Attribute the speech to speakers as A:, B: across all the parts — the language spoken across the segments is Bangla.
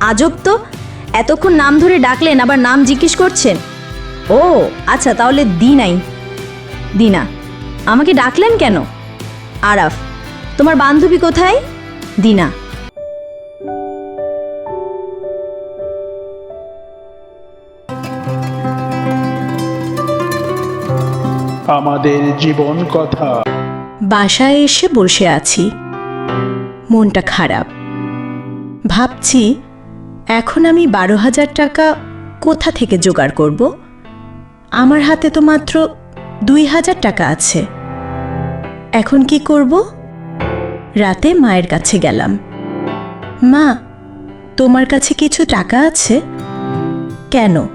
A: আজব তো। এতক্ষণ নাম ধরে ডাকলেন আবার নাম জিজ্ঞেস করছেন? ও আচ্ছা তাহলে দিনাই। দিনা আমাকে ডাকলেন কেন? আরাফ তোমার বান্ধবী কোথায়? দিনা।
B: আমাদের জীবন কথা।
C: বাসায় এসে বসে আছি। মনটা খারাপ। ভাবছি এখন আমি বারো হাজার টাকা কোথা থেকে জোগাড় করব? আমার হাতে তো মাত্র দুই হাজার টাকা আছে। এখন কি করব? রাতে মায়ের কাছে গেলাম। মা, তোমার কাছে কিছু টাকা আছে? কেন?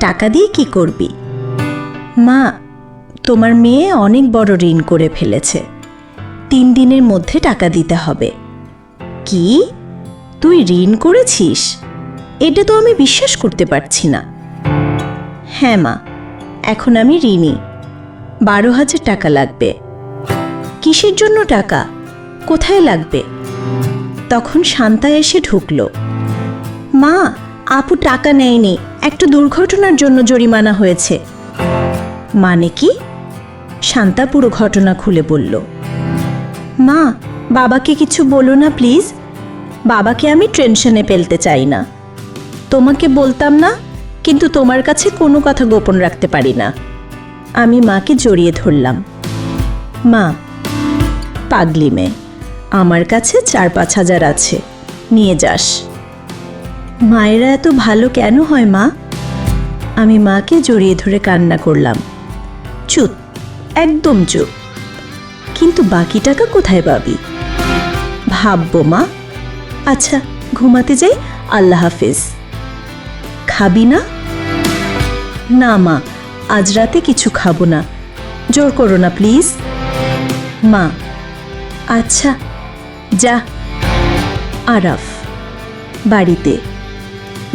C: টাকা দিয়ে কি করবি? মা, তোমার মেয়ে অনেক বড় ঋণ করে ফেলেছে। তিন দিনের মধ্যে টাকা দিতে হবে। কি? তুই ঋণ করেছিস? এটা তো আমি বিশ্বাস করতে পারছি না। হ্যাঁ মা, এখন আমি ঋণী। বারো হাজার টাকা লাগবে। কিসের জন্য টাকা? কোথায় লাগবে? তখন শান্তা এসে ঢুকলো। মা, আপু টাকা নেয়নি, একটা দুর্ঘটনার জন্য জরিমানা হয়েছে। মানে কি? শান্তা পুরো ঘটনা খুলে বলল। মা, বাবাকে কিছু বলো না প্লিজ। বাবাকে আমি টেনশনে ফেলতে চাই না। তোমাকে বলতাম না, কিন্তু তোমার কাছে কোনো কথা গোপন রাখতে পারি না। আমি মাকে জড়িয়ে ধরলাম। মা, পাগলি মেয়ে, আমার কাছে চার পাঁচ হাজার আছে, নিয়ে যাস। মায়েরা এত ভালো কেন হয়, মা? আমি মাকে জড়িয়ে ধরে কান্না করলাম। চুপ, একদম চুপ। কিন্তু বাকি টাকা কোথায় পাবি? ভাববো, মা। আচ্ছা ঘুমাতে যাই, আল্লাহ হাফেজ। খাবি না? না, মা, আজ রাতে কিছু খাব না। জোর করো না, প্লিজ। মা আচ্ছা যা। আরাফ, বাড়িতে।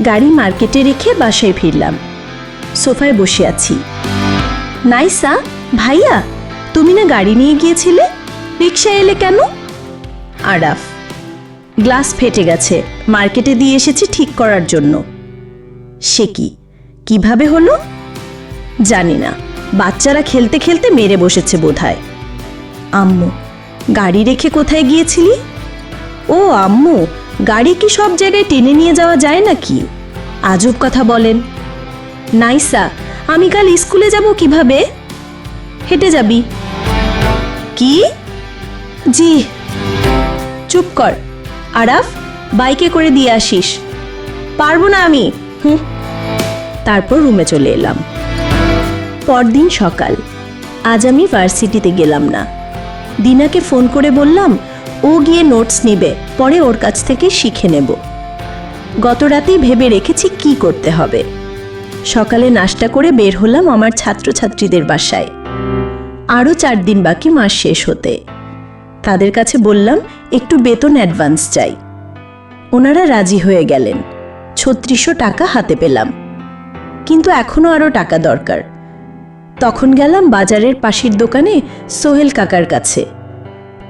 C: গাড়ি মার্কেটে রেখে বাসায় ফিরলাম। সোফায় বসে আছি। নাইসা ভাইয়া, তুমি না গাড়ি নিয়ে গিয়েছিলে? রিক্সা এলে কেন? আরাফ, গ্লাস ফেটে গেছে। মার্কেটে দিয়ে এসেছি ঠিক করার জন্য। সে কি? কীভাবে হলো? জানি না। বাচ্চারা খেলতে খেলতে মেরে বসেছে বোধহয়। আম্মু, গাড়ি রেখে কোথায় গিয়েছিলি? ও আম্মু, গাড়ি কি সব জায়গায় টেনে নিয়ে যাওয়া যায় নাকি? আজব কথা বলেন। নাইসা, আমি কাল স্কুলে যাব কীভাবে? হেঁটে যাবি। কি? জি। চুপ কর। আরাফ, বাইকে করে দিয়ে আসিস। পারব না আমি। হুম তারপর রুমে চলে এলাম। পরদিন সকাল। আজ আমি ভার্সিটিতে গেলাম না। দিনাকে ফোন করে বললাম, ও গিয়ে নোটস নেবে, পরে ওর কাছ থেকে শিখে নেব। গত রাতেই ভেবে রেখেছি কি করতে হবে। সকালে নাস্তা করে বের হলাম আমার ছাত্রছাত্রীদের বাসায়। আরও চার দিন বাকি মাস শেষ হতে। তাদের কাছে বললাম, একটু বেতন অ্যাডভান্স চাই। ওনারা রাজি হয়ে গেলেন। ছত্রিশশো টাকা হাতে পেলাম। কিন্তু এখনও আরও টাকা দরকার। তখন গেলাম বাজারের পাশের দোকানে সোহেল কাকার কাছে।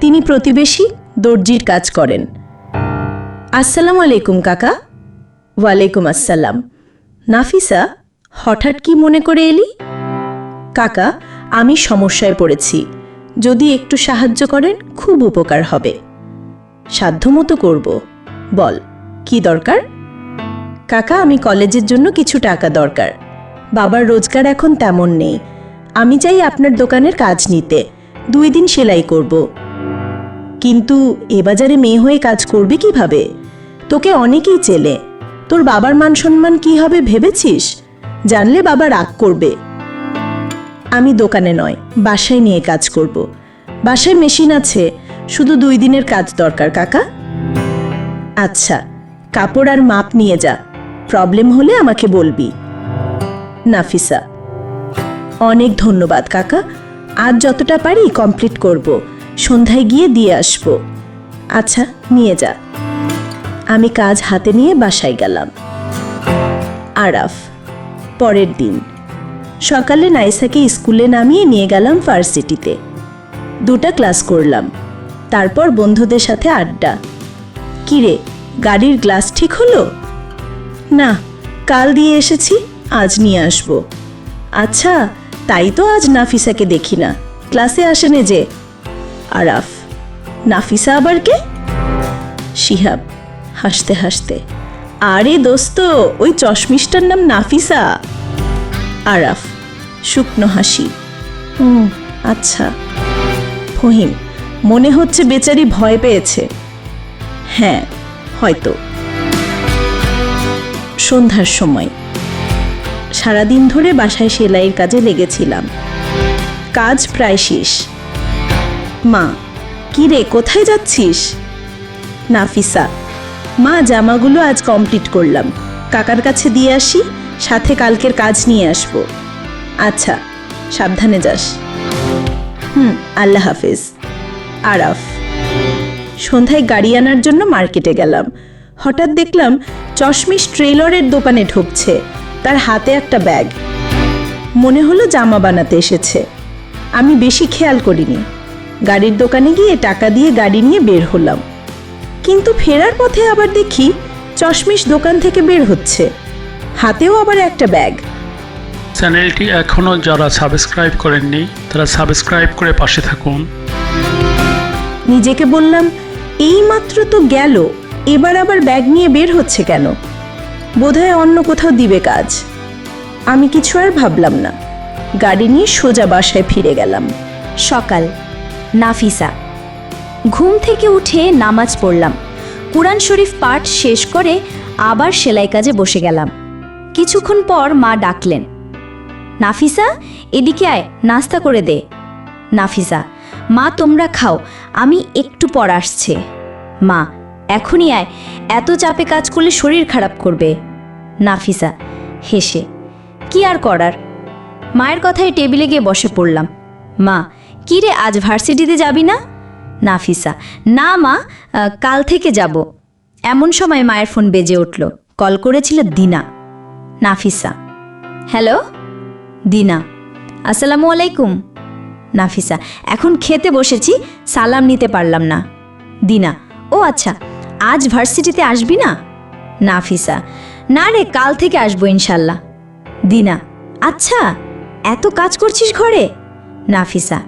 C: তিনি প্রতিবেশী দর্জির কাজ করেন। আসসালামু আলাইকুম কাকা। ওয়ালাইকুম আসসালাম। নাফিসা, হঠাৎ কি মনে করে এলি? কাকা, আমি সমস্যায় পড়েছি। যদি একটু সাহায্য করেন, খুব উপকার হবে। সাধ্যমতো করব। বল, কি দরকার? কাকা, আমি কলেজের জন্য কিছু টাকা দরকার। বাবার রোজগার এখন তেমন নেই। আমি চাই আপনার দোকানের কাজ নিতে। দুই দিন সেলাই করব। কিন্তু এ বাজারে মেয়ে হয়ে কাজ করবে কীভাবে? তোকে অনেকেই চেলে তোর বাবার মান সম্মান কি হবে ভেবেছিস? জানলে বাবা রাগ করবে। আমি দোকানে নয়, বাসায় নিয়ে কাজ করব। বাসায় মেশিন আছে, শুধু দুই দিনের কাজ দরকার, কাকা। আচ্ছা কাপড় আর মাপ নিয়ে যা। প্রবলেম হলে আমাকে বলবি। নাফিসা, অনেক ধন্যবাদ কাকা। আজ যতটা পারি কমপ্লিট করব। সন্ধ্যায় গিয়ে দিয়ে আসব। আচ্ছা নিয়ে যা। আমি কাজ হাতে নিয়ে বাসায় গেলাম। আরাফ, পরের দিন। সকালে নাইসাকে স্কুলে নামিয়ে নিয়ে গেলাম ভার্সিটিতে দুটা ক্লাস করলাম। তারপর বন্ধুদের সাথে আড্ডা। কিরে, গাড়ির গ্লাস ঠিক হলো? না, কাল দিয়ে এসেছি, আজ নিয়ে আসব। আচ্ছা তাই তো আজ নাফিসাকে দেখি না। ক্লাসে আসেনে যে। আরাফ, নাফিসা আবার কে? শিহাব, হাসতে হাসতে। আরে দোস্ত, ওই চশমিসটার নাম নাফিসা। আরাফ, শুকনো হাসি। হুম আচ্ছা। ফহিম, মনে হচ্ছে বেচারি ভয় পেয়েছে। হ্যাঁ হয়তো। সন্ধ্যার সময়। সারাদিন ধরে বাসায় সেলাইয়ের কাজে লেগেছিলাম। কাজ প্রায় শেষ। মা, কি রে, কোথায় যাচ্ছিস? নাফিসা, মা, জামাগুলো আজ কমপ্লিট করলাম। কাকার কাছে দিয়ে আসি, সাথে কালকের কাজ নিয়ে আসব। আচ্ছা সাবধানে যাস। হুম, আল্লাহ হাফিজ। আরাফ, সন্ধ্যায় গাড়ি আনার জন্য মার্কেটে গেলাম। হঠাৎ দেখলাম চশমিশ ট্রেলরের দোকানে ঢুকছে। তার হাতে একটা ব্যাগ। মনে হলো জামা বানাতে এসেছে। আমি বেশি খেয়াল করিনি। গাড়ির দোকানে গিয়ে টাকা দিয়ে গাড়ি নিয়ে বের হলাম। কিন্তু ফেরার পথে আবার দেখি চশমিশ দোকান থেকে বের হচ্ছে। হাতেও আবার একটা ব্যাগ।
B: চ্যানেলটি এখনও যারা সাবস্ক্রাইব করেননি তারা সাবস্ক্রাইব করে পাশে থাকুন।
C: নিজেকে বললাম এইমাত্র তো গেল। এবার আবার ব্যাগ নিয়ে বের হচ্ছে কেন? বোধহয় অন্য কোথাও দিবে কাজ। আমি কিছু আর ভাবলাম না। গাড়ি নিয়ে সোজা বাসায় ফিরে গেলাম।
A: সকাল। নাফিসা। ঘুম থেকে উঠে নামাজ পড়লাম। কুরআন শরীফ পাঠ শেষ করে আবার সেলাই কাজে বসে গেলাম। কিছুক্ষণ পর মা ডাকলেন, নাফিসা, এদিকে আয়, নাস্তা করে দে। নাফিসা, মা, তোমরা খাও, আমি একটু পর আসছে। মা এখনই আয়। এত চাপে কাজ করলে শরীর খারাপ করবে। নাফিসা হেসে, কি আর করার? মায়ের কথায় টেবিলে গিয়ে বসে পড়লাম। মা, কি রে, আজ ভার্সিটিতে যাবি না? নাফিসা, না মা কাল থেকে যাব। এমন সময় মায়ের ফোন বেজে উঠল। কল করেছিল দিনা। নাফিসা। হ্যালো? দিনা। আসসালামু আলাইকুম। নাফিসা, এখন খেতে বসেছি, সালাম নিতে পারলাম না। দিনা? ও আচ্ছা। আজ ভার্সিটিতে আসবি না? নাফিসা না রে, কাল থেকে আসব ইনশাল্লাহ। দিনা আচ্ছা এত কাজ করছিস ঘরে? নাফিসা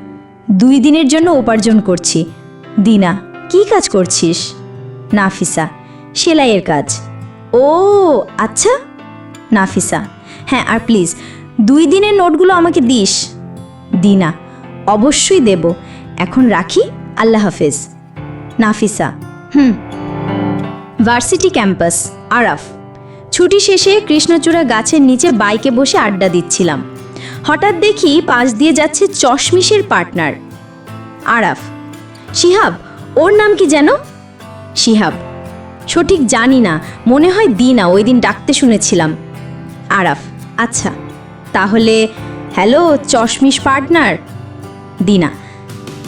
A: দুই দিনের জন্য উপার্জন করছি। দিনা, কি কাজ করছিস? নাফিসা সেলাইয়ের কাজ। ও আচ্ছা? নাফিসা হ্যাঁ আর প্লিজ, দুই দিনের নোটগুলো আমাকে দিস। দিনা, অবশ্যই দেব। এখন রাখি, আল্লাহ হাফেজ। নাফিসা হুম। ভার্সিটি ক্যাম্পাস আরাফ ছুটি শেষে কৃষ্ণচূড়া গাছের নিচে বাইকে বসে আড্ডা দিচ্ছিলাম। হঠাৎ দেখি পাশ দিয়ে যাচ্ছে চশমিশের পার্টনার, আরাফ। শিহাব, ওর নাম কি যেন? শিহাব। সঠিক জানি না, মনে হয় দিনা, ওই দিন ডাকতে শুনেছিলাম। আরাফ আচ্ছা তাহলে হ্যালো, চশমিশ পার্টনার? দিনা,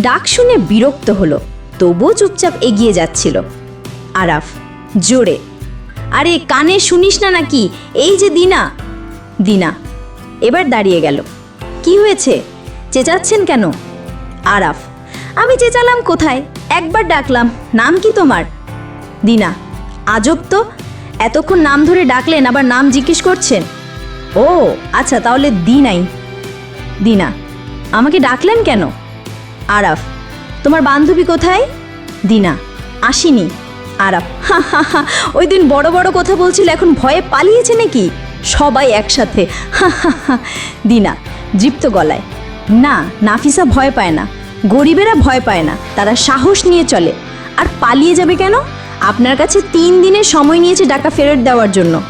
A: ডাক শুনে বিরক্ত হলো, তবুও চুপচাপ এগিয়ে যাচ্ছিল। আরাফ জোরে। আরে, কানে শুনিস না নাকি? এই যে দিনা। দিনা, এবার দাঁড়িয়ে গেল। কি হয়েছে? চেঁচাচ্ছেন কেন? আরাফ, আমি চেঁচালাম কোথায়? একবার ডাকলাম, নাম কি তোমার? দিনা, আজব তো। এতক্ষণ নাম ধরে ডাকলেন, আবার নাম জিজ্ঞেস করছেন? ও আচ্ছা তাহলে দিনাই। দিনা, আমাকে ডাকলেন কেন? আরাফ, তোমার বান্ধবী কোথায়? দিনা, আসিনি। আরাফ হা হা হা, ওই দিন বড় বড় কথা বলছিল, এখন ভয়ে পালিয়েছে নাকি? সবাই একসাথে। হা দিনা জীপ্ত গলায়। না, নাফিসা ভয় পায় না। গরিবেরা ভয় পায় না। তারা সাহস নিয়ে চলে। আর পালিয়ে যাবে কেন? আপনার কাছে তিন দিনের সময় নিয়েছে টাকা ফেরত দেওয়ার জন্য।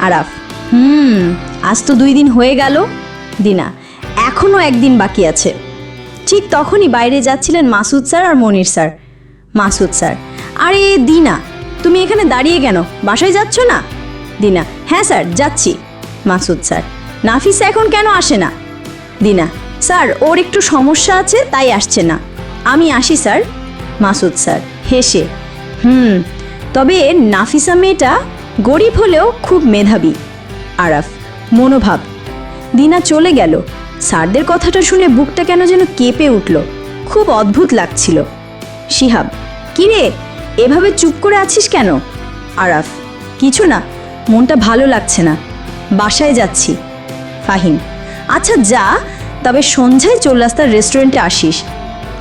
A: আরাফ, হুম, আজ তো দুই দিন হয়ে গেল। দিনা এখনও একদিন বাকি আছে। ঠিক তখনই বাইরে যাচ্ছিলেন মাসুদ স্যার আর মনির স্যার। মাসুদ স্যার। আরে, দিনা, তুমি এখানে দাঁড়িয়ে কেন? বাসায় যাচ্ছ না? দিনা হ্যাঁ স্যার, যাচ্ছি। মাসুদ স্যার, নাফিসা এখন কেন আসে না? দিনা, স্যার, ওর একটু সমস্যা আছে, তাই আসছে না। আমি আসি, স্যার। মাসুদ স্যার, হেসে, হুম, তবে নাফিসা মেয়েটা গরিব হলেও খুব মেধাবী। আরাফ, মনোভাব। দিনা চলে গেল। স্যারদের কথাটা শুনে বুকটা কেন যেন কেঁপে উঠল। খুব অদ্ভুত লাগছিল। শিহাব, কিরে, এভাবে চুপ করে আছিস কেন? আরাফ, কিছু না, মনটা ভালো লাগছে না, বাসায় যাচ্ছি। ফাহিম আচ্ছা যা, তবে সন্ধ্যায় চোর রাস্তার রেস্টুরেন্টে আসিস।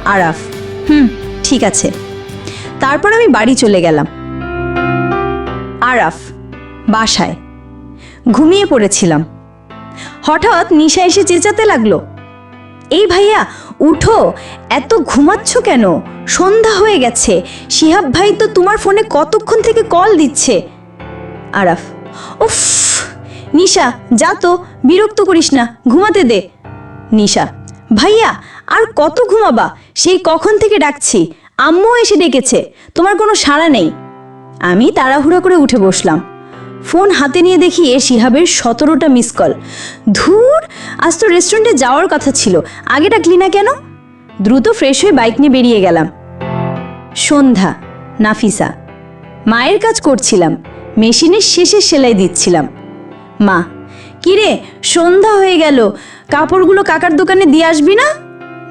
A: আরাফ, হুম, ঠিক আছে। তারপর আমি বাড়ি চলে গেলাম। আরাফ, বাসায়। ঘুমিয়ে পড়েছিলাম। হঠাৎ নিশা এসে চেঁচাতে লাগল, এই ভাইয়া উঠো, এত ঘুমাচ্ছ কেন? সন্ধ্যা হয়ে গেছে। শিহাব ভাই তো তোমার ফোনে কতক্ষণ থেকে কল দিচ্ছে? আরাফ, উফ, নিশা, যা তো, বিরক্ত করিস না, ঘুমাতে দে। নিশা, ভাইয়া, আর কত ঘুমাবা? সেই কখন থেকে ডাকছি। আম্মু এসে ডেকেছে, তোমার কোনো সাড়া নেই। আমি তাড়াহুড়ো করে উঠে বসলাম। ফোন হাতে নিয়ে দেখি এ শিহাবের সতেরোটা মিস কল ধুর, আজ তো রেস্টুরেন্টে যাওয়ার কথা ছিল। আগে ডাকলি না কেন? দ্রুত ফ্রেশ হয়ে বাইক নিয়ে বেরিয়ে গেলাম। সন্ধ্যা, নাফিসা। মায়ের কাজ করছিলাম। মেশিনের শেষে সেলাই দিচ্ছিলাম। মা, কিরে, সন্ধ্যা হয়ে গেল। কাপড়গুলো কাকার দোকানে দিয়ে আসবি না?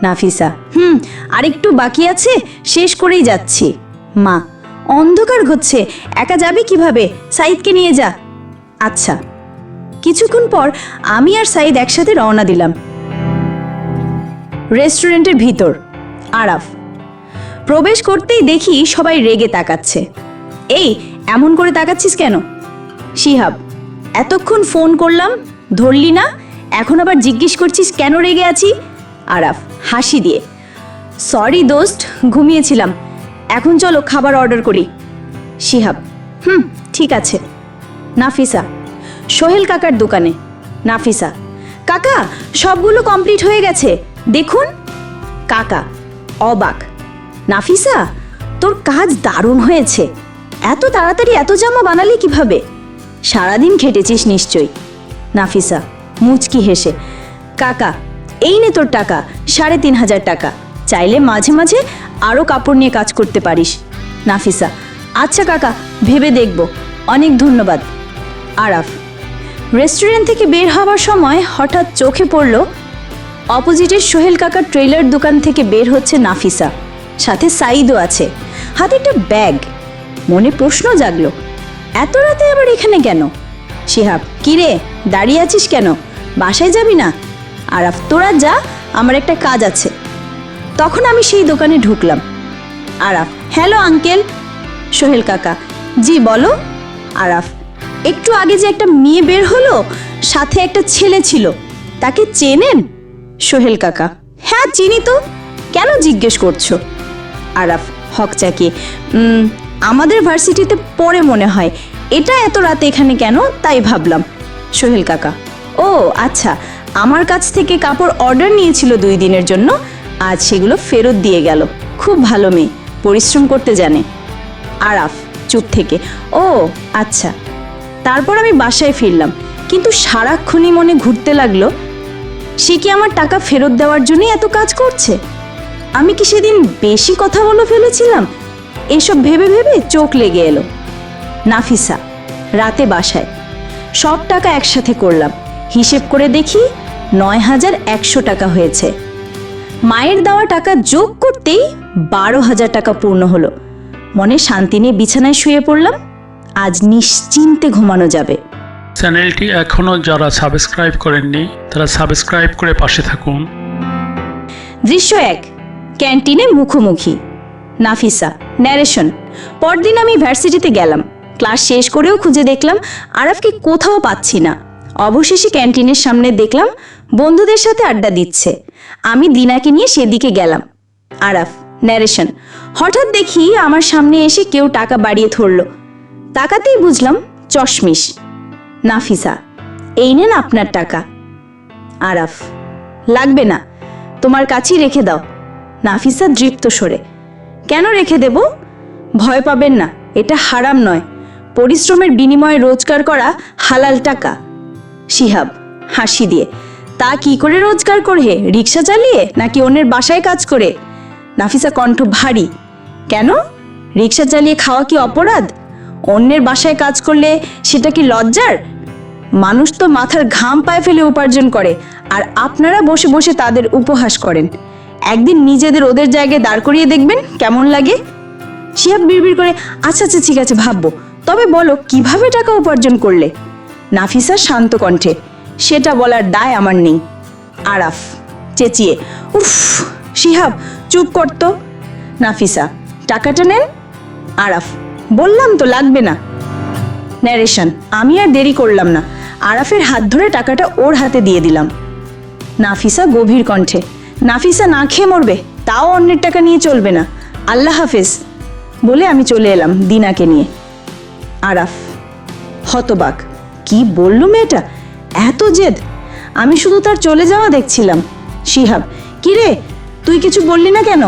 A: নাফিসা, হুম, আরেকটু বাকি আছে, শেষ করেই যাচ্ছি। মা অন্ধকার ঘটছে, একা যাবে কীভাবে? সাইদকে নিয়ে যা। আচ্ছা। কিছুক্ষণ পর আমি আর সাইদ একসাথে রওনা দিলাম। রেস্টুরেন্টের ভিতর, আরাফ। প্রবেশ করতেই দেখি সবাই রেগে তাকাচ্ছে। এই, এমন করে তাকাচ্ছিস কেন? শিহাব, এতক্ষণ ফোন করলাম, ধরলি না? এখন আবার জিজ্ঞেস করছিস কেন রেগে আছি? আরাফ, হাসি দিয়ে। সরি দোস্ত, ঘুমিয়েছিলাম। এখন চলো খাবার অর্ডার করি। শিহাব, হুম, ঠিক আছে। নাফিসা, সোহেল কাকার দোকানে। নাফিসা, কাকা, সবগুলো কমপ্লিট হয়ে গেছে। দেখুন। কাকা, অবাক। নাফিসা, তোর কাজ দারুণ হয়েছে। এত তাড়াতাড়ি এত জামা বানালি কীভাবে? সারাদিন খেটেছিস নিশ্চয়ই। নাফিসা, মুচকি হেসে, কাকা, এই নে তোর টাকা, সাড়ে তিন হাজার টাকা। চাইলে মাঝে মাঝে আরও কাপড় নিয়ে কাজ করতে পারিস। নাফিসা আচ্ছা কাকা, ভেবে দেখব। অনেক ধন্যবাদ। আরাফ, রেস্টুরেন্ট থেকে বের হওয়ার সময় হঠাৎ চোখে পড়ল অপোজিটের সোহেল কাকার ট্রেলার দোকান থেকে বের হচ্ছে নাফিসা। সাথে সাইদও আছে। হাতে একটা ব্যাগ। মনে প্রশ্ন জাগলো, এত রাতে আবার এখানে কেন? শিহাব, কিরে, দাঁড়িয়ে আছিস কেন? বাসায় যাবি না? আরাফ, তোরা যা, আমার একটা কাজ আছে। তখন আমি সেই দোকানে ঢুকলাম। Araf hello uncle. সোহেল কাকা জি বলো। আরাফ একটু আগে যে একটা মেয়ে বের হলো সাথে একটা ছেলে ছিল। তাকে চেনেন? সোহেল কাকা হ্যাঁ চিনি তো। কেন জিজ্ঞেস করছ? আরাফ হকচাকি "উম, আমাদের ভার্সিটিতে পড়ে মনে হয়। এটা এত রাতে এখানে কেন? তাই ভাবলাম। সোহেল কাকা ও আচ্ছা। আমার কাছ থেকে কাপড় অর্ডার নিয়েছিল দুই দিনের জন্য। আজ সেগুলো ফেরত দিয়ে গেল। খুব ভালো মেয়ে, পরিশ্রম করতে জানে। আরাফ চুপ থেকে, ও আচ্ছা। তারপর আমি বাসায় ফিরলাম। কিন্তু সারাক্ষণই মনে ঘুরতে লাগল, সে কি আমার টাকা ফেরত দেওয়ার জন্যই এত কাজ করছে? আমি কি সেদিন বেশি কথা বলে ফেলেছিলাম? এসব ভেবে ভেবে চোখ লেগে এলো। নাফিসা, রাতে বাসায়। সব টাকা একসাথে করলাম। হিসেব করে দেখি নয় হাজার একশো টাকা হয়েছে। মায়ের দেওয়া টাকা যোগ করতেই বারো হাজার টাকা পূর্ণ হলো। মনে শান্তি নিয়ে বিছানায় শুয়ে পড়লাম। আজ নিশ্চিন্তে ঘুমানো যাবে।
B: চ্যানেলটি এখনও যারা সাবস্ক্রাইব করেননি তারা সাবস্ক্রাইব করে পাশে থাকুন।
A: দৃশ্য এক ক্যান্টিনে মুখোমুখি। নাফিসা ন্যারেশন পরদিন আমি ভার্সিটিতে গেলাম। ক্লাস শেষ করেও খুঁজে দেখলাম আরাফকে কোথাও পাচ্ছি না। অবশেষে ক্যান্টিনের সামনে দেখলাম বন্ধুদের সাথে আড্ডা দিচ্ছে। আমি দিনাকে নিয়ে সেদিকে গেলাম। আরাফ ন্যারেশন হঠাৎ দেখি আমার সামনে এসে কেউ টাকা বাড়িয়ে ধরল। তাকাতেই বুঝলাম, চশমিশ। নাফিসা, এই নেন আপনার টাকা। আরাফ, লাগবে না, তোমার কাছেই রেখে দাও। নাফিসা দৃপ্ত সরে কেন রেখে দেব? ভয় পাবেন না, এটা হারাম নয়। পরিশ্রমের বিনিময়ে রোজগার করা হালাল টাকা। শিহাব, হাসি দিয়ে তা কি করে রোজগার করে? রিক্সা চালিয়ে নাকি অন্যের বাসায় কাজ করে? নাফিসা কণ্ঠ ভারী। কেন? রিক্সা চালিয়ে খাওয়া কি অপরাধ? অন্যের বাসায় কাজ করলে সেটা কি লজ্জার? মানুষ তো মাথার ঘাম পায়ে ফেলে উপার্জন করে, আর আপনারা বসে বসে তাদের উপহাস করেন। একদিন নিজেদের ওদের জায়গায় দাঁড় করিয়ে দেখবেন, কেমন লাগে? শিহাব বিড়বিড় করে আচ্ছা আচ্ছা ঠিক আছে, ভাববো। তবে বলো, কীভাবে টাকা উপার্জন করলে? নাফিসা শান্ত কণ্ঠে সেটা বলার দায় আমার নেই। আরাফ, চেঁচিয়ে, উফ, শিহাব, চুপ করতো নাফিসা, টাকাটা নেন। আরাফ, বললাম তো লাগবে না। ন্যারেশন, আমি আর দেরি করলাম না। আরাফের হাত ধরে টাকাটা ওর হাতে দিয়ে দিলাম। নাফিসা গভীর কণ্ঠে, নাফিসা না খেয়ে মরবে, তাও অন্যের টাকা নিয়ে চলবে না। আল্লাহ হাফেজ। বলে আমি চলে এলাম দিনাকে নিয়ে। আরাফ, হতবাক, কি বলল মেয়েটা এত জেদ? আমি শুধু তার চলে যাওয়া দেখছিলাম। শিহাব, কিরে, তুই কিছু বললি না কেন?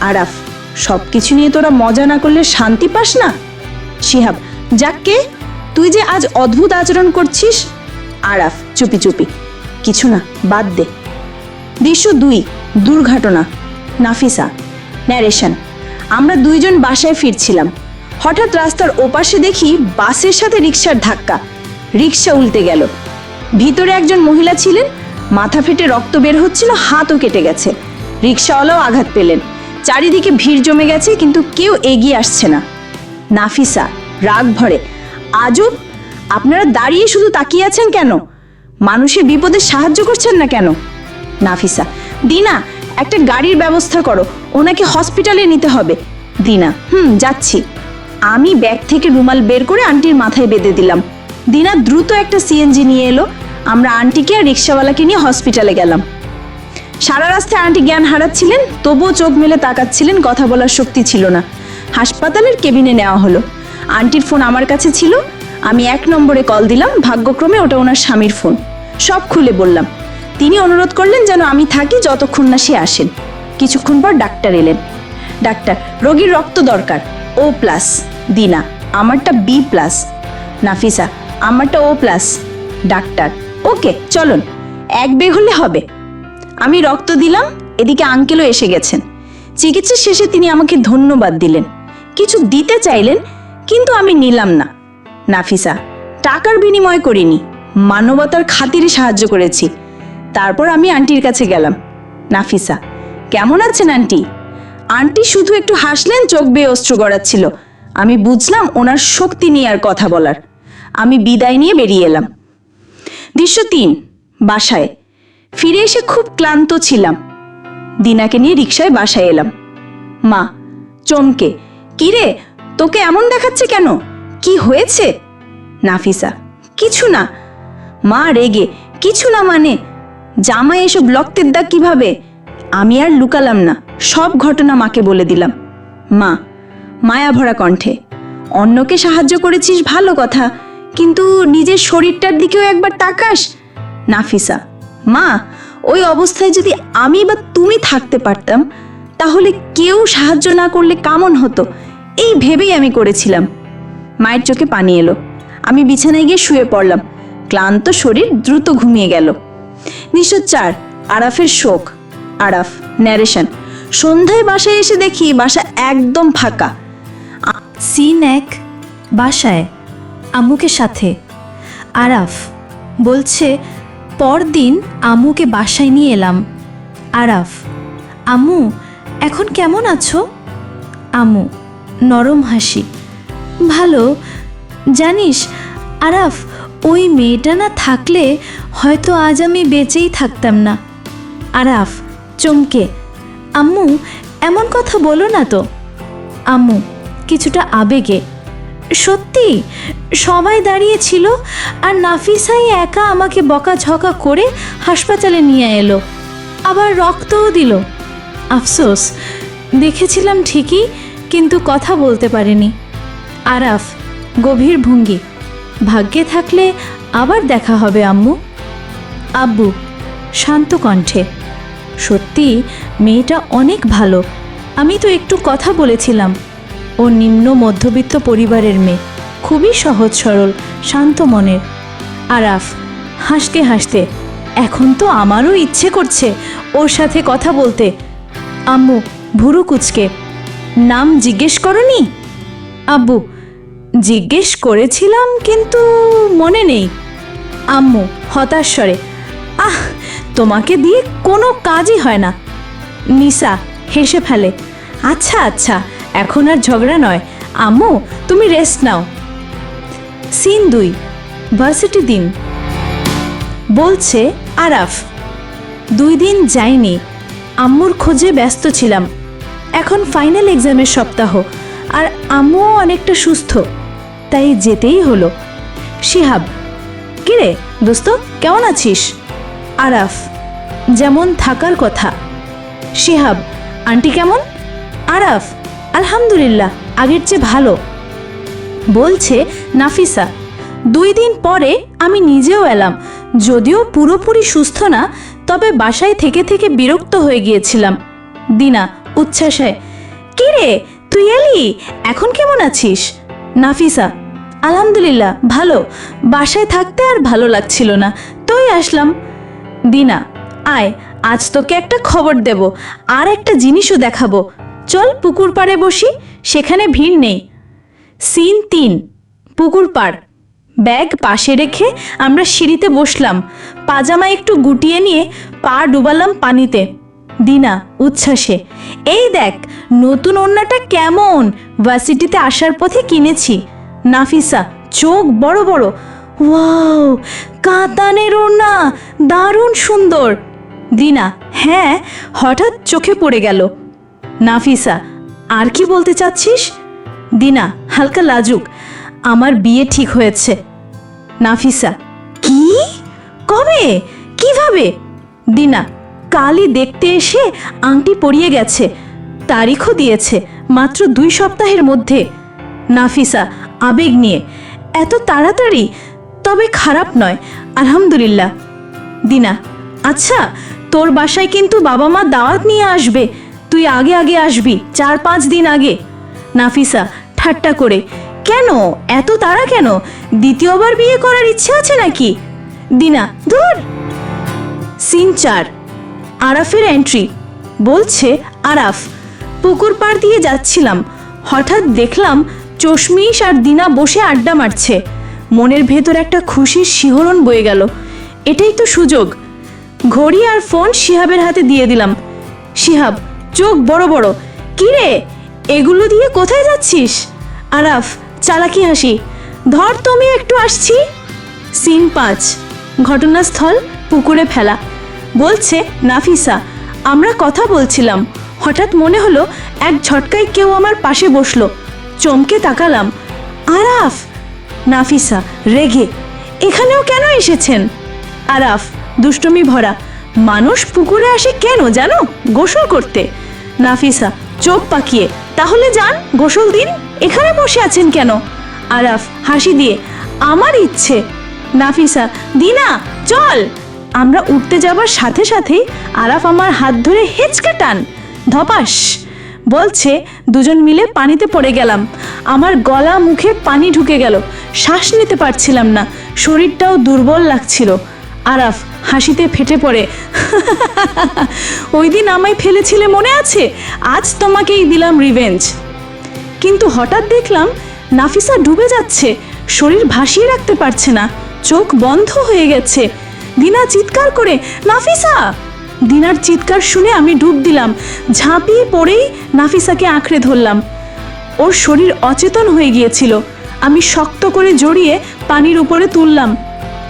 A: আরাফ সব কিছু নিয়ে তোরা মজা না করলে শান্তি পাস না? শিহাব যাককে তুই যে আজ অদ্ভুত আচরণ করছিস? আরাফ, চুপি চুপি, কিছু না, বাদ দে। দৃশ্য দুই, দুর্ঘটনা। নাফিসা ন্যারেশন আমরা দুইজন বাসায় ফিরছিলাম। হঠাৎ রাস্তার ওপাশে দেখি বাসের সাথে রিক্সার ধাক্কা। রিক্সা উল্টে গেল। ভিতরে একজন মহিলা ছিলেন, মাথা ফেটে রক্ত বের হচ্ছিল, হাতও কেটে গেছে। রিক্সাওয়ালাও আঘাত পেলেন। চারিদিকে ভিড় জমে গেছে, কিন্তু কেউ এগিয়ে আসছে না। নাফিসা, রাগ ভরে আজব আপনারা দাঁড়িয়ে শুধু তাকিয়ে আছেন কেন? মানুষের বিপদে সাহায্য করছেন না কেন? নাফিসা, দিনা, একটা গাড়ির ব্যবস্থা করো, ওনাকে হসপিটালে নিতে হবে। দিনা, হুম, যাচ্ছি। আমি ব্যাগ থেকে রুমাল বের করে আন্টির মাথায় বেঁধে দিলাম। দিনা দ্রুত একটা সিএনজি নিয়ে এলো। আমরা আন্টিকে আর রিক্সাওয়ালাকে নিয়ে হসপিটালে গেলাম। সারা রাস্তায় আন্টি জ্ঞান হারাচ্ছিলেন, তবুও চোখ মেলে তাকাচ্ছিলেন, কথা বলার শক্তি ছিল না। হাসপাতালের কেবিনে নেওয়া হলো। আন্টির ফোন আমার কাছে ছিল। আমি এক নম্বরে কল দিলাম, ভাগ্যক্রমে ওটা ওনার স্বামীর ফোন। সব খুলে বললাম, তিনি অনুরোধ করলেন যেন আমি থাকি যতক্ষণ না সে আসেন। কিছুক্ষণ পর ডাক্তার এলেন। ডাক্তার, রোগীর রক্ত দরকার। ও প্লাস, দিনা, আমারটা বি প্লাস। নাফিসা আমারটা ও প্লাস, ডাক্তার। ওকে, চলুন, এক বেগ হলে হবে। আমি রক্ত দিলাম, এদিকে আঙ্কেলও এসে গেছেন। চিকিৎসা শেষে তিনি আমাকে ধন্যবাদ দিলেন। কিছু দিতে চাইলেন, কিন্তু আমি নিলাম না। নাফিসা, টাকার বিনিময় করিনি, মানবতার খাতিরে সাহায্য করেছি। তারপর আমি আন্টির কাছে গেলাম। নাফিসা, কেমন আছেন আন্টি? আন্টি শুধু একটু হাসলেন, চোখ বেয়ে অস্ত্র গড়াচ্ছিল। আমি বুঝলাম ওনার শক্তি নিয়ে আর কথা বলার। আমি বিদায় নিয়ে বেরিয়ে এলাম। দৃশ্য তিন, বাসায়। ফিরে এসে খুব ক্লান্ত ছিলাম। দিনাকে নিয়ে রিক্সায় বাসায় এলাম। মা, চমকে, কিরে, তোকে এমন দেখাচ্ছে কেন? কি হয়েছে? নাফিসা, কিছু না। মা, রেগে, কিছু না মানে? জামাই এসব রক্তের দাগ কীভাবে? আমি আর লুকালাম না, সব ঘটনা মাকে বলে দিলাম। মা মায়া ভরা কণ্ঠে, অন্যকে সাহায্য করেছিস ভালো কথা কিন্তু নিজের শরীরটার দিকেও একবার তাকাস। নাফিসা, মা, ওই অবস্থায় যদি আমি বা তুমি থাকতে পারতাম, তাহলে কেউ সাহায্য না করলে কেমন হতো? এই ভেবেই আমি করেছিলাম। মায়ের চোখে পানি এলো। আমি বিছানায় গিয়ে শুয়ে পড়লাম। ক্লান্ত শরীর দ্রুত ঘুমিয়ে গেল। নিশ্চয় চার, আরাফের শোক। আরাফ ন্যারেশন সন্ধ্যায় বাসায় এসে দেখি বাসা একদম ফাঁকা।
D: সিন এক, বাসায়। আম্মুকে সাথে। আরাফ বলছে, পরদিন আম্মুকে বাসায় নিয়ে এলাম। আরাফ, আম্মু, এখন কেমন আছো? আম্মু, নরম হাসি, ভালো। জানিস, আরাফ, ওই মেয়েটা না থাকলে হয়তো আজ আমি বেঁচেই থাকতাম না। আরাফ, চমকে, আম্মু, এমন কথা বলো না তো। আম্মু, কিছুটা আবেগে সত্যি? সবাই দাঁড়িয়েছিল আর নাফিসাই একা আমাকে বকাঝকা করে হাসপাতালে নিয়ে এলো। আবার রক্তও দিল। আফসোস, দেখেছিলাম ঠিকই, কিন্তু কথা বলতে পারিনি। আরাফ, গভীর ভঙ্গি। ভাগ্যে থাকলে আবার দেখা হবে, আম্মু। আব্বু, শান্ত কণ্ঠে। সত্যি, মেয়েটা অনেক ভালো। আমি তো একটু কথা বলেছিলাম। ও নিম্ন মধ্যবিত্ত পরিবারের মেয়ে। খুবই সহজ, সরল, শান্ত মনের। আরাফ, হাসতে হাসতে, এখন তো আমারও ইচ্ছে করছে ওর সাথে কথা বলতে। আম্মু, ভুরু কুচকে, নাম জিজ্ঞেস করনি? আব্বু, জিজ্ঞেস করেছিলাম কিন্তু মনে নেই। আম্মু, হতাশ স্বরে, আহ, তোমাকে দিয়ে কোনো কাজই হয় না। নিসা, হেসে ফেলে আচ্ছা আচ্ছা এখন আর ঝগড়া নয়। আম্মু, তুমি রেস্ট নাও। সিন দুই ভার্সিটি দিন। বলছে, আরাফ, দুই দিন যাইনি। আম্মুর খোঁজে ব্যস্ত ছিলাম। এখন ফাইনাল এক্সামের সপ্তাহ। আর আম্মুও অনেকটা সুস্থ। তাই যেতেই হলো। শিহাব, কিরে দোস্ত, কেমন আছিস? আরাফ, যেমন থাকার কথা। শিহাব, আন্টি কেমন? আরাফ আলহামদুলিল্লাহ, আগের চেয়ে ভালো। বলছে নাফিসা, দুই দিন পরে আমি নিজেও এলাম। যদিও পুরোপুরি সুস্থ না, তবে বাসায় থেকে থেকে বিরক্ত হয়ে গিয়েছিলাম। দিনা উচ্ছ্বাসে কি রে তুই এলি? এখন কেমন আছিস? নাফিসা, আলহামদুলিল্লাহ, ভালো। বাসায় থাকতে আর ভালো লাগছিল না। তোই আসলাম। দিনা, আয়, আজ তোকে একটা খবর দেব। আর একটা জিনিসও দেখাবো। চল পুকুর পাড়ে বসি, সেখানে ভিড় নেই। সিন তিন, পুকুর পাড়। ব্যাগ পাশে রেখে আমরা সিঁড়িতে বসলাম। পাজামা একটু গুটিয়ে নিয়ে পা ডুবালাম পানিতে। দিনা, উচ্ছ্বাসে। এই দেখ, নতুন ওড়নাটা কেমন? ভার্সিটিতে আসার পথে কিনেছি। নাফিসা, চোখ বড় বড়। ওয়াও, কাতানের ওড়না, দারুণ সুন্দর। দিনা হ্যাঁ হঠাৎ চোখে পড়ে গেল। নাফিসা, আর কি বলতে চাচ্ছিস? দিনা, হালকা লাজুক। আমার বিয়ে ঠিক হয়েছে। নাফিসা, কি? কবে? কীভাবে? দিনা, কালই দেখতে এসে আংটি পরিয়ে গেছে। তারিখও দিয়েছে, মাত্র দুই সপ্তাহের মধ্যে। নাফিসা, আবেগ নিয়ে, এত তাড়াতাড়ি? তবে খারাপ নয়, আলহামদুলিল্লাহ। দিনা আচ্ছা তোর বাসায় কিন্তু বাবা মা দাওয়াত নিয়ে আসবে। তুই আগে আগে আসবি, চার পাঁচ দিন আগে। নাফিসা, ঠাট্টা করে, কেন? এত তাড়া কেন? দ্বিতীয়বার বিয়ে করার ইচ্ছে আছে নাকি? দিনা, ধুর! সিন চার, আরাফের এন্ট্রি বলছে, আরাফ, পুকুর পাড় দিয়ে যাচ্ছিলাম। হঠাৎ দেখলাম চশমিশ আর দিনা বসে আড্ডা মারছে। মনের ভেতর একটা খুশির শিহরণ বয়ে গেল। এটাই তো সুযোগ। ঘড়ি আর ফোন শিহাবের হাতে দিয়ে দিলাম। শিহাব চোখ বড় বড়। কি রে এগুলো দিয়ে কোথায় যাচ্ছিস? আরাফ, চালাকি হাসি। ধর তুমি একটু আসছি। সিন পাঁচ, ঘটনাস্থল পুকুরে ফেলা। বলছে, নাফিসা, আমরা কথা বলছিলাম। হঠাৎ মনে হলো এক ঝটকায় কেউ আমার পাশে বসল। চমকে তাকালাম। আরাফ! নাফিসা, রেগে, এখানেও কেন এসেছেন? আরাফ, দুষ্টমি ভরা। মানুষ পুকুরে আসে কেন জানো? গোসল করতে। নাফিসা, চোখ পাকিয়ে। তাহলে যান, গোসল দিন। এখানে বসে আছেন কেন? আরাফ, হাসি দিয়ে, আমার ইচ্ছে। নাফিসা, দিনা, চল। আমরা উঠতে যাবার সাথে সাথেই আরাফ আমার হাত ধরে হেঁচকা টান। ধপাস। বলছে, দুজন মিলে পানিতে পড়ে গেলাম। আমার গলা মুখে পানি ঢুকে গেল। শ্বাস নিতে পারছিলাম না। শরীরটাও দুর্বল লাগছিল। আরাফ হাসিতে ফেটে পড়ে। ওই দিন আমায় ফেলেছিলে মনে আছে? আজ তোমাকেই দিলাম রিভেঞ্জ কিন্তু হঠাৎ দেখলাম নাফিসা ডুবে যাচ্ছে, শরীর ভাসিয়ে রাখতে পারছে না, চোখ বন্ধ হয়ে গেছে। দিনা চিৎকার করে, নাফিসা! দিনার চিৎকার শুনে আমি ডুব দিলাম, ঝাঁপিয়ে পড়েই নাফিসাকে আঁকড়ে ধরলাম। ওর শরীর অচেতন হয়ে গিয়েছিল। আমি শক্ত করে জড়িয়ে পানির উপরে তুললাম।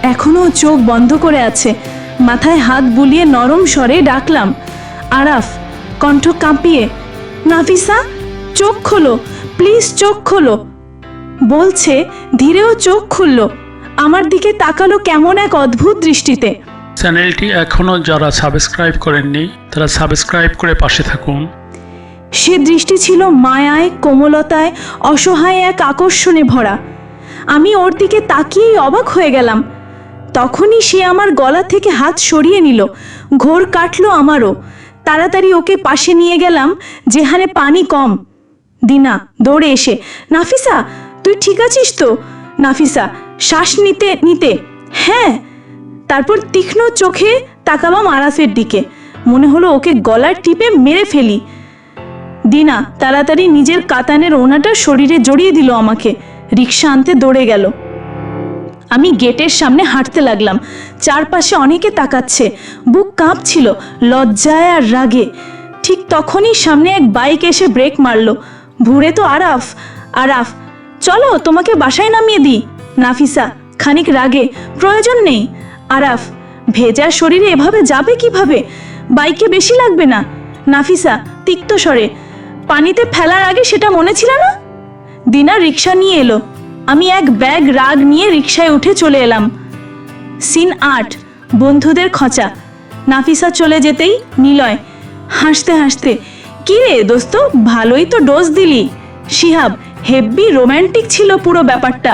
D: এখনও চোখ বন্ধ করে আছে। মাথায় হাত বুলিয়ে নরম স্বরে ডাকলাম আরাফ কণ্ঠ কাঁপিয়ে নাফিসা চোখ খোলো প্লিজ চোখ খোলো। বলছে ধীরেও চোখ খুলল। আমার দিকে তাকালো কেমন এক অদ্ভুত দৃষ্টিতে।
B: চ্যানেলটি এখনও যারা সাবস্ক্রাইব করেননি তারা সাবস্ক্রাইব করে পাশে থাকুন।
D: সে দৃষ্টি ছিল মায়ায় কোমলতায় অসহায় এক আকর্ষণে ভরা। আমি ওর দিকে তাকিয়েই অবাক হয়ে গেলাম। তখনই সে আমার গলা থেকে হাত সরিয়ে নিল। ঘোর কাটলো আমারও। তাড়াতাড়ি ওকে পাশে নিয়ে গেলাম, যেখানে পানি কম। দিনা, দৌড়ে এসে, নাফিসা, তুই ঠিক আছিস তো? নাফিসা, শ্বাস নিতে নিতে। হ্যাঁ। তারপর তীক্ষ্ণ চোখে তাকাবাম আরাফের দিকে। মনে হলো ওকে গলার টিপে মেরে ফেলি। দিনা, তাড়াতাড়ি নিজের কাতানের ওনাটা শরীরে জড়িয়ে দিল আমাকে। রিক্সা আনতে দৌড়ে গেল। আমি গেটের সামনে হাঁটতে লাগলাম। চারপাশে অনেকে তাকাচ্ছে। বুক কাঁপছিল, লজ্জায় আর রাগে। ঠিক তখনই সামনে এক বাইক এসে ব্রেক মারলো। ভুরে তো আরাফ। আরাফ, চলো, তোমাকে বাসায় নামিয়ে দিই। নাফিসা, খানিক রাগে। প্রয়োজন নেই। আরাফ, ভেজা শরীরে এভাবে যাবে কীভাবে? বাইকে বেশি লাগবে না। নাফিসা, তিক্ত স্বরে, পানিতে ফেলার আগে সেটা মনে ছিল না? দিনা রিক্সা নিয়ে এলো। আমি এক ব্যাগ রাগ নিয়ে রিক্সায় উঠে চলে এলাম। সিন আট, বন্ধুদের খচা। নাফিসা চলে যেতেই নিলয়, হাসতে হাসতে, কি রে দোস্ত, ভালোই তো ডোজ দিলি। শিহাব, হেব্বি রোম্যান্টিক ছিল পুরো ব্যাপারটা।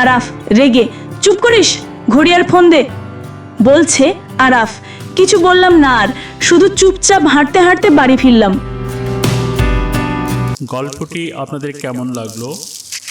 D: আরাফ, রেগে, চুপ করিস, ঘড়িয়ার ফোন দে। বলছে আরাফ, কিছু বললাম না আর, শুধু চুপচাপ হাঁটতে হাঁটতে বাড়ি ফিরলাম।
E: গল্পটি আপনাদের কেমন লাগল?